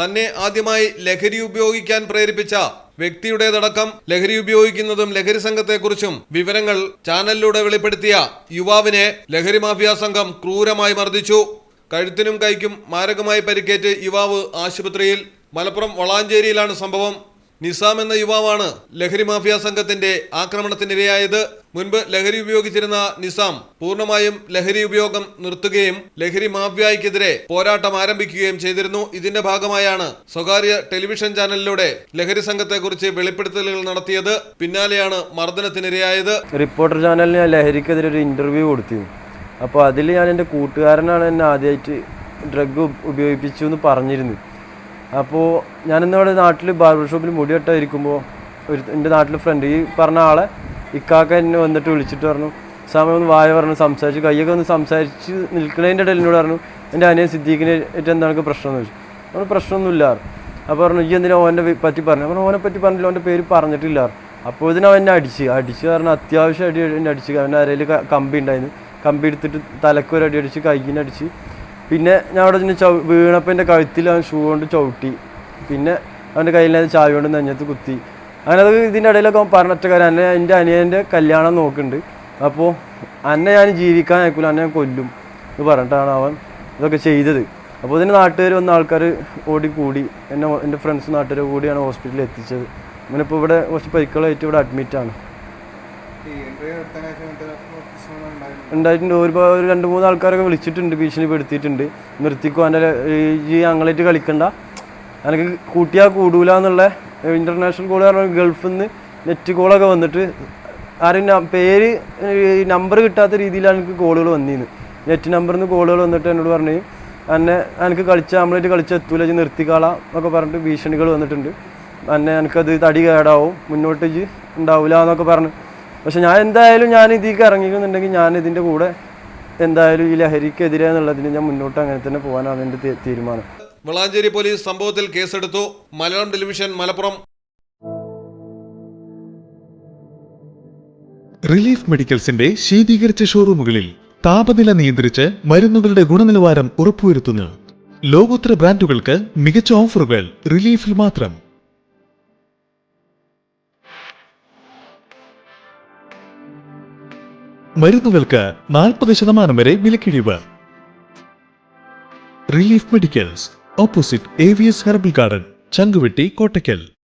തന്നെ ആദ്യമായി ലഹരി ഉപയോഗിക്കാൻ പ്രേരിപ്പിച്ച വ്യക്തിയുടേതടക്കം ലഹരി ഉപയോഗിക്കുന്നതും ലഹരി സംഘത്തെക്കുറിച്ചും വിവരങ്ങൾ ചാനലിലൂടെ വെളിപ്പെടുത്തിയ യുവാവിനെ ലഹരി മാഫിയ സംഘം ക്രൂരമായി മർദ്ദിച്ചു. കഴുത്തിനും കൈക്കും മാരകമായി പരിക്കേറ്റ് യുവാവ് ആശുപത്രിയിൽ മലപ്പുറം വളാഞ്ചേരിയിലാണ് സംഭവം. നിസാം എന്ന യുവാവാണ് ലഹരി മാഫിയ സംഘത്തിന്റെ ആക്രമണത്തിനിരയായത്. മുൻപ് ലഹരി ഉപയോഗിച്ചിരുന്ന നിസാം പൂർണമായും ലഹരി ഉപയോഗം നിർത്തുകയും ലഹരി മാഫിയായ്ക്കെതിരെ പോരാട്ടം ആരംഭിക്കുകയും ചെയ്തിരുന്നു. ഇതിന്റെ ഭാഗമായാണ് സ്വകാര്യ ടെലിവിഷൻ ചാനലിലൂടെ ലഹരി സംഘത്തെക്കുറിച്ച് വെളിപ്പെടുത്തലുകൾ നടത്തിയത്. പിന്നാലെയാണ് മർദ്ദനത്തിനിരയായത്. റിപ്പോർട്ടർ ചാനലിന് ഞാൻ ലഹരിക്കെതിരെ ഒരു ഇന്റർവ്യൂ കൊടുത്തിരുന്നു അപ്പോൾ അതിൽ ഞാൻ എന്റെ കൂട്ടുകാരനാണ് എന്നെ ആദ്യമായിട്ട് ഡ്രഗ് ഉപയോഗിപ്പിച്ചു എന്ന് പറഞ്ഞിരുന്നു. അപ്പോൾ ഞാനിന്നിവിടെ നാട്ടിൽ ബാർബർ ഷോപ്പിൽ മുടി വെട്ടായിരിക്കുമ്പോൾ ഒരു എന്റെ നാട്ടിലെ ഫ്രണ്ട് ഈ പറഞ്ഞ ആളെ ഇക്കാക്ക എന്നെ വന്നിട്ട് വിളിച്ചിട്ട് പറഞ്ഞു സമയം ഒന്ന് വായ പറഞ്ഞു സംസാരിച്ച് കയ്യൊക്കെ ഒന്ന് സംസാരിച്ച് നിൽക്കുന്നതിന്റെ ഇടയിൽ എന്നോട് പറഞ്ഞു എന്റെ അനിയൻ സിദ്ദീഖിനെ ഏറ്റവും എന്താണ് പ്രശ്നം എന്ന് ചോദിച്ചു. അവന് പ്രശ്നമൊന്നുമില്ല. അപ്പോൾ പറഞ്ഞു ഈ എന്തിനാ ഓന്റെ പറ്റി പറഞ്ഞു? അപ്പോൾ ഓനെ പറ്റി പറഞ്ഞില്ല ഓന്റെ പേര് പറഞ്ഞിട്ടില്ല. അപ്പോൾ ഇതിന് എന്നെ അടിച്ച് അടിച്ച് കാരണം അത്യാവശ്യം അടി എന്നെ അടിച്ച് അവന്റെ അരയിൽ കമ്പി ഉണ്ടായിരുന്നു. കമ്പി എടുത്തിട്ട് തലക്കൊരു അടി അടിച്ച് കൈക്കിനടിച്ച് പിന്നെ ഞാൻ അവിടെ ചെന്ന് ചവ് വീണപ്പോൾ എന്റെ കഴുത്തിൽ അവൻ ഷൂ കൊണ്ട് ചവിട്ടി. പിന്നെ അവന്റെ നിന്ന് ചാവി കൊണ്ട് നെഞ്ഞത്ത് കുത്തി. അങ്ങനെ അത് ഇതിന്റെ ഇടയിലൊക്കെ പറഞ്ഞിട്ട കാര്യം. എന്നെ എന്റെ അനിയന്റെ കല്യാണം നോക്കുന്നുണ്ട്. അപ്പോൾ അന്നെ ഞാൻ ജീവിക്കാൻ അയക്കില്ല അന്നെ ഞാൻ കൊല്ലും എന്ന് പറഞ്ഞിട്ടാണ് അവൻ ഇതൊക്കെ ചെയ്തത്. അപ്പോൾ ഇതിന് നാട്ടുകാർ വന്ന ആൾക്കാർ ഓടിക്കൂടി. എന്നെ എന്റെ ഫ്രണ്ട്സ് നാട്ടുകാർ കൂടിയാണ് ഹോസ്പിറ്റലിൽ എത്തിച്ചത്. അങ്ങനെ ഇപ്പോൾ ഇവിടെ കുറച്ച് പരിക്കുകളായിട്ട് ഇവിടെ അഡ്മിറ്റാണ് ഉണ്ടായിട്ടുണ്ട്. ഒരുപാട് ഒരു രണ്ട് മൂന്ന് ആൾക്കാരൊക്കെ വിളിച്ചിട്ടുണ്ട് ഭീഷണിപ്പെടുത്തിയിട്ടുണ്ട് നിർത്തിക്കോ എന്റെ ഈ ഞങ്ങളായിട്ട് കളിക്കണ്ട. എനിക്ക് കൂട്ടിയാൽ കൂടൂല എന്നുള്ള ഇന്റർനാഷണൽ കോൾ പറഞ്ഞ ഗൾഫിൽ നിന്ന് നെറ്റ് കോളൊക്കെ വന്നിട്ട് ആരും പേര് നമ്പർ കിട്ടാത്ത രീതിയിലാണ് എനിക്ക് കോളുകൾ വന്നിരുന്നത് നെറ്റ് നമ്പറിൽ നിന്ന് കോളുകൾ വന്നിട്ട് എന്നോട് പറഞ്ഞു എന്നെ എനിക്ക് കളിച്ച നമ്മളായിട്ട് കളിച്ച എത്തൂല നിർത്തിക്കാളാം എന്നൊക്കെ പറഞ്ഞിട്ട് ഭീഷണികൾ വന്നിട്ടുണ്ട്. എന്നെ എനിക്കത് തടി കേടാവും മുന്നോട്ട് ഉണ്ടാവില്ല എന്നൊക്കെ പറഞ്ഞു പക്ഷെ ഞാൻ എന്തായാലും ഞാൻ ഇതിലേക്ക് ഇറങ്ങിക്കുന്നുണ്ടെങ്കിൽ ഞാൻ ഇതിന്റെ കൂടെ എന്തായാലും ഈ ലഹരിക്കെതിരെ എന്നുള്ളതിന് ഞാൻ മുന്നോട്ട് അങ്ങനെ തന്നെ പോകാനാണ് എന്റെ തീരുമാനം. വളാഞ്ചേരി പോലീസ് സംഭവത്തിൽ കേസെടുത്തു. മലയാളം ടെലിവിഷൻ മലപ്പുറം. റിലീഫ് മെഡിക്കൽസിന്റെ ശീതീകരിച്ച ഷോറൂമുകളിൽ താപനില നിയന്ത്രിച്ച് മരുന്നുകളുടെ ഗുണനിലവാരം ഉറപ്പുവരുത്തുന്നു. ലോകോത്തര ബ്രാൻഡുകൾക്ക് മികച്ച ഓഫറുകൾ റിലീഫിൽ മാത്രം. മരുന്നുകൾക്ക് നാൽപ്പത് ശതമാനം വരെ വിലക്കിഴിവ്. Relief medicals opposite S herbal garden Changuvetty Kottakkal.